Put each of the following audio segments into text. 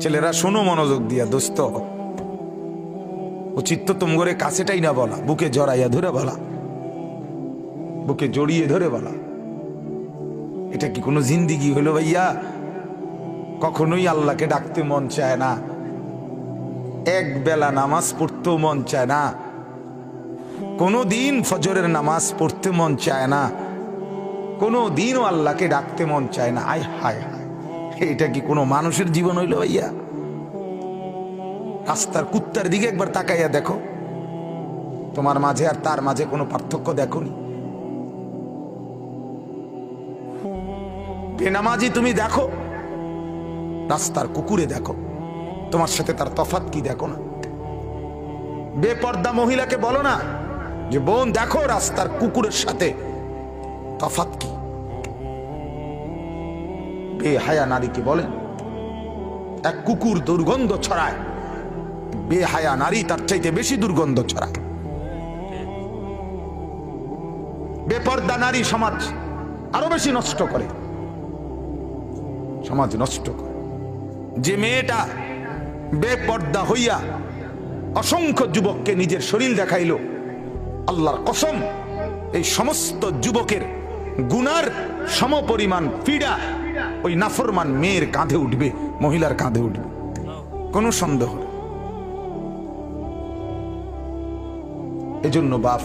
ছেলেরা, শোনো মনোযোগ দিয়া দোস্ত। উচিত তো তুমগরে কাছেটাই না বলা, বুকে জড়াইয়া ধরে বলা। বুকে জড়িয়ে ধরে বলা। এটা কি কোনো জিন্দিগি হলো ভাইয়া? কখনোই আল্লাহকে ডাকতে মন চায় না। এক বেলা নামাজ পড়তেও মন চায় না। কোনো দিন ফজরের নামাজ পড়তে মন চায় না। কোনো দিনও আল্লাহকে ডাকতে মন চায় না। আয় হায়। এটা কি কোনো মানুষের জীবন হইল ভাইয়া? রাস্তার কুত্তার দিকে একবার তাকাইয়া দেখো। তোমার মাঝে আর তার মাঝে কোনো পার্থক্য দেখোনি। বেনামাজি তুমি দেখো। রাস্তার কুকুরে দেখো। তোমার সাথে তার তফাত কি দেখো না? বেপর্দা মহিলাকে বলো না যে, বোন দেখো রাস্তার কুকুরের সাথে তফাত কি? বেহায়া নারীকে বলেন এক কুকুর দুর্গন্ধ ছড়ায়। বেহায়া নারী তার চাইতে বেশি দুর্গন্ধ ছড়ায়। বেপর্দা নারী সমাজ আরও বেশি নষ্ট করে। সমাজ নষ্ট করে। যে মেয়েটা বেপর্দা হইয়া অসংখ্য যুবককে নিজের শরীর দেখাইল, আল্লাহর কসম, এই সমস্ত যুবকের গুনার সমপরিমাণ পীড়া ওই নাফরমান মেয়ের কাঁধে উঠবে, মহিলার কাঁধে উঠবে। কোনো সন্দেহ এজন্য বাপ,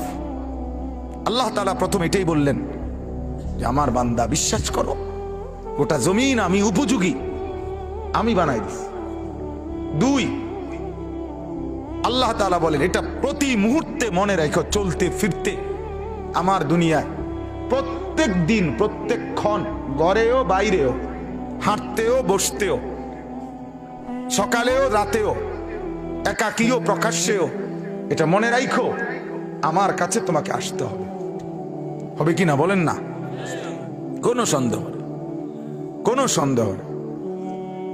আল্লাহ তালা প্রথম এটাই বললেন যে, আমার বান্দা, বিশ্বাস করো, গোটা জমিন আমি উপযোগী, আমি বানাই দিস দুই, আল্লাহ তালা বলেন, এটা প্রতি মুহূর্তে মনে রেখো, চলতে, ফিরতে। আমার দুনিয়ায় প্রত্যেক দিন, প্রত্যেক ক্ষণ গড়েও, বাইরেও, হাঁটতেও, বসতেও, সকালেও, রাতেও একাকীয় প্রকাশ্যেও, এটা মনে রাখো আমার কাছে তোমাকে আসতে হবে। হবে কি না বলেন না? কোনো সন্দেহ কোনো সন্দেহ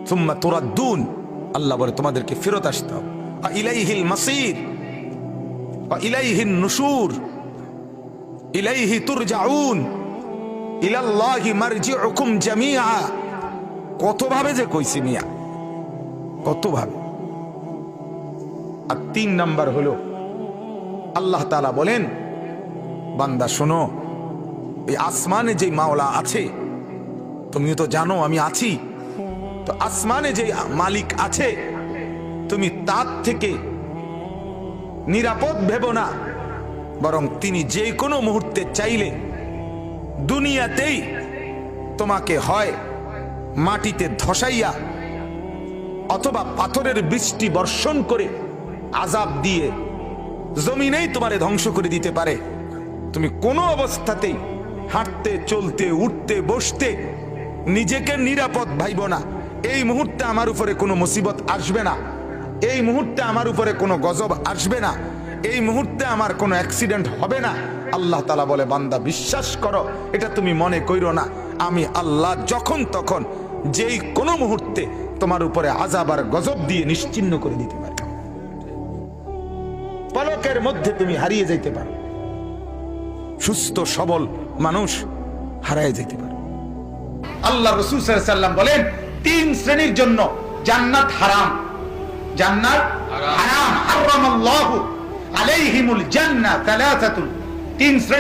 সুম্মা তোরা দুন আল্লাহ বলে তোমাদেরকে ফেরত আসতে হবে। ইলাইহিল মাসির ইলাইহিন নুশুর ইলাইহি তুরজাউন। ইলাল্লাহি মারজিউকুম জামিআ। কত ভাবে যে কইছি মিয়া? কত ভাবে আর তিন নাম্বার হলো, আল্লাহ তাআলা বলেন, বান্দা শোনো, এই আসমানে যে মাওলা আছে, তুমিও তো জানো আমি আছি, তো আসমানে যে মালিক আছে, তুমি তার থেকে নিরাপদ ভেব না, বরং তিনি যে কোনো মুহূর্তে চাইলে দুনিয়াতেই তোমাকে হয় মাটিতে ধসাইয়া অথবা পাথরের বৃষ্টি বর্ষণ করে আজাব দিয়ে জমিনেই তোমারে ধ্বংস করে দিতে পারে। তুমি কোনো অবস্থাতেই হাঁটতে, চলতে, উঠতে, বসতে নিজেকে নিরাপদ ভাইব না। এই মুহূর্তে আমার উপরে কোনো মুসিবত আসবে না। এই মুহূর্তে আমার উপরে কোনো গজব আসবে না। এই মুহূর্তে আমার কোনো অ্যাক্সিডেন্ট হবে না। আল্লাহ তালা বলে, বান্দা, বিশ্বাস করো, এটা তুমি মনে কইরো না। আমি আল্লাহ যখন তখন যেই কোনো মুহূর্তে তোমার উপরে আজাব আর গজব দিয়ে নিশ্চিন্ন করে দিতে পারি। পলকের মধ্যে তুমি হারিয়ে যাইতে পারো। সুস্থ, সবল মানুষ হারায় যেতে পারে। আল্লাহ রসুল সাল্লাম বলেন, তিন শ্রেণির জন্য জান্নাত হারাম। জান্নাত হারাম। হারাম। আল্লাহ আলাইহিমুল জান্নাত তিন শ্রেণি